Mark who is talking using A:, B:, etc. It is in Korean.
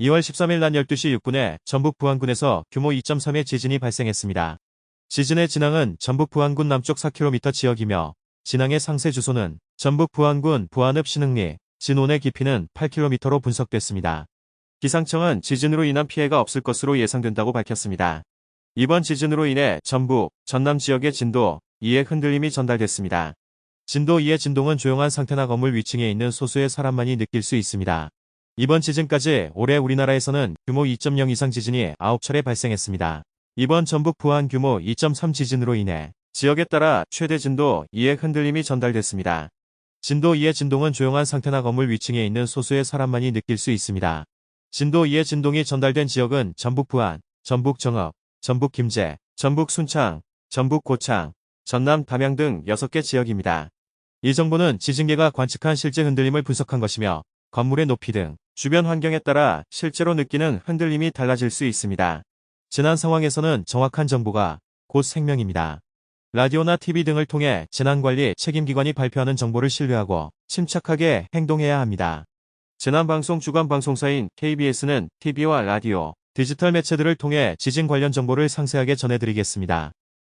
A: 2월 13일 낮 12시 6분에 전북 부안군에서 규모 2.3의 지진이 발생했습니다. 지진의 진앙은 전북 부안군 남쪽 4km 지역이며 진앙의 상세 주소는 전북 부안군 부안읍 신흥리, 진원의 깊이는 8km로 분석됐습니다. 기상청은 지진으로 인한 피해가 없을 것으로 예상된다고 밝혔습니다. 이번 지진으로 인해 전북, 전남 지역의 진도 2의 흔들림이 전달됐습니다. 진도 2의 진동은 조용한 상태나 건물 위층에 있는 소수의 사람만이 느낄 수 있습니다. 이번 지진까지 올해 우리나라에서는 규모 2.0 이상 지진이 9차례 발생했습니다. 이번 전북 부안 규모 2.3 지진으로 인해 지역에 따라 최대 진도 2의 흔들림이 전달됐습니다. 진도 2의 진동은 조용한 상태나 건물 위층에 있는 소수의 사람만이 느낄 수 있습니다. 진도 2의 진동이 전달된 지역은 전북 부안, 전북 정읍, 전북 김제, 전북 순창, 전북 고창, 전남 담양 등 6개 지역입니다. 이 정보는 지진계가 관측한 실제 흔들림을 분석한 것이며 건물의 높이 등 주변 환경에 따라 실제로 느끼는 흔들림이 달라질 수 있습니다. 지난 상황에서는 정확한 정보가 곧 생명입니다. 라디오나 TV 등을 통해 재난관리 책임기관이 발표하는 정보를 신뢰하고 침착하게 행동해야 합니다. 재난방송 주간 방송사인 KBS는 TV와 라디오, 디지털 매체들을 통해 지진 관련 정보를 상세하게 전해드리겠습니다.